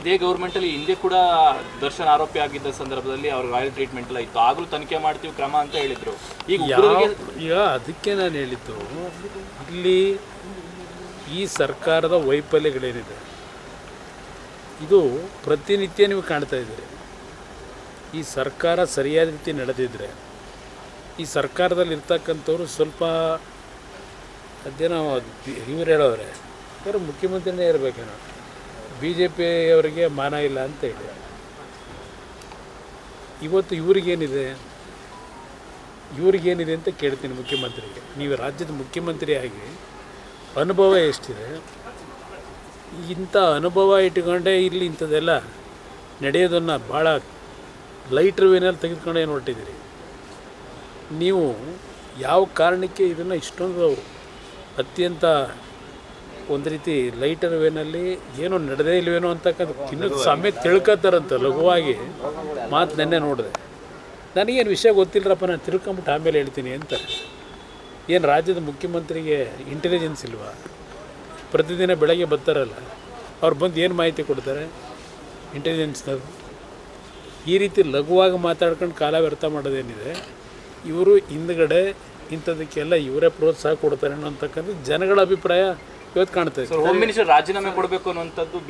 ಇದೇ ಗೌರ್ಮೆಂಟ್ ಅಲ್ಲಿ ಹಿಂದೆ ಕೂಡ ದರ್ಶನ್ ಆರೋಪಿ ಆಗಿದ್ದ ಸಂದರ್ಭದಲ್ಲಿ ಅವ್ರ ರಾಯಲ್ ಟ್ರೀಟ್ಮೆಂಟ್ ಎಲ್ಲ ಇತ್ತು. ಆಗಲೂ ತನಿಖೆ ಮಾಡ್ತೀವಿ ಕ್ರಮ ಅಂತ ಹೇಳಿದ್ರು. ಈಗ ಯಾವ ಉಗ್ರರಿಗೆ ಈಗ ಅದಕ್ಕೆ ನಾನು ಹೇಳಿದ್ದು ಇಲ್ಲಿ ಈ ಸರ್ಕಾರದ ವೈಫಲ್ಯಗಳೇನಿದೆ? ಇದು ಪ್ರತಿನಿತ್ಯ ನೀವು ಕಾಣ್ತಾ ಇದ್ದೀರಿ ಈ ಸರ್ಕಾರ ಸರಿಯಾದ ರೀತಿ ನಡೆದಿದ್ರೆ ಈ ಸರ್ಕಾರದಲ್ಲಿ ಇರ್ತಕ್ಕಂಥವ್ರು ಸ್ವಲ್ಪ ಅದೇನೋ ಇವ್ರು ಹೇಳೋರೆ ಯಾರು ಮುಖ್ಯಮಂತ್ರಿನೇ ಇರಬೇಕೇನೋ. ಬಿ ಜೆ ಪಿಯವರಿಗೆ ಮಾನ ಇಲ್ಲ ಅಂತ ಹೇಳಿ. ಇವತ್ತು ಇವ್ರಿಗೇನಿದೆ? ಇವ್ರಿಗೇನಿದೆ ಅಂತ ಕೇಳ್ತೀನಿ ಮುಖ್ಯಮಂತ್ರಿಗೆ. ನೀವು ರಾಜ್ಯದ ಮುಖ್ಯಮಂತ್ರಿ ಆಗಿ ಅನುಭವ ಎಷ್ಟಿದೆ? ಇಂಥ ಅನುಭವ ಇಟ್ಕೊಂಡೇ ಇಲ್ಲಿ ಇಂಥದ್ದೆಲ್ಲ ನಡೆಯೋದನ್ನು ಭಾಳ ಲೈಟ್ರ್ ವೇನಲ್ಲಿ ತೆಗೆದುಕೊಂಡೇ ಹೊರಟಿದ್ದೀರಿ? ನೀವು ಯಾವ ಕಾರಣಕ್ಕೆ ಇದನ್ನು ಇಷ್ಟೊಂದು ಅತ್ಯಂತ ಒಂದು ರೀತಿ ಲೈಟರ್ ವೇನಲ್ಲಿ ಏನೋ ನಡೆದೇ ಇಲ್ವೇನೋ ಅಂತಕ್ಕಂಥ ತಿನ್ನೋದು ಸಮೇತ ತಿಳ್ಕೊತಾರಂತ ಲಘುವಾಗಿ. ಮಾತು ನೆನ್ನೆ ನೋಡಿದೆ. ನನಗೇನು ವಿಷಯ ಗೊತ್ತಿಲ್ಲರಪ್ಪ ನಾನು ತಿಳ್ಕೊಂಬಿಟ್ಟು ಆಮೇಲೆ ಹೇಳ್ತೀನಿ ಅಂತ. ಏನು ರಾಜ್ಯದ ಮುಖ್ಯಮಂತ್ರಿಗೆ ಇಂಟೆಲಿಜೆನ್ಸ್ ಇಲ್ವಾ? ಪ್ರತಿದಿನ ಬೆಳಗ್ಗೆ ಬರ್ತಾರಲ್ಲ, ಅವ್ರು ಬಂದು ಏನು ಮಾಹಿತಿ ಕೊಡ್ತಾರೆ? ಇಂಟೆಲಿಜೆನ್ಸ್ನವ್ರು ಈ ರೀತಿ ಲಘುವಾಗಿ ಮಾತಾಡ್ಕೊಂಡು ಕಾಲ ವ್ಯರ್ಥ ಮಾಡೋದೇನಿದೆ? ಇವರು ಹಿಂದ್ಗಡೆ ಇಂಥದಕ್ಕೆಲ್ಲ ಇವರೇ ಪ್ರೋತ್ಸಾಹ ಕೊಡ್ತಾರೆ ಅನ್ನೋಂತಕ್ಕಂಥ ಜನಗಳ ಅಭಿಪ್ರಾಯ ಇವತ್ತು ಕಾಣ್ತಾ ಇದೆ ಹೋಮ್ ಮಿನಿಸ್ಟರ್ ರಾಜೀನಾಮೆ ಕೊಡಬೇಕು ಅನ್ನುವಂಥದ್ದು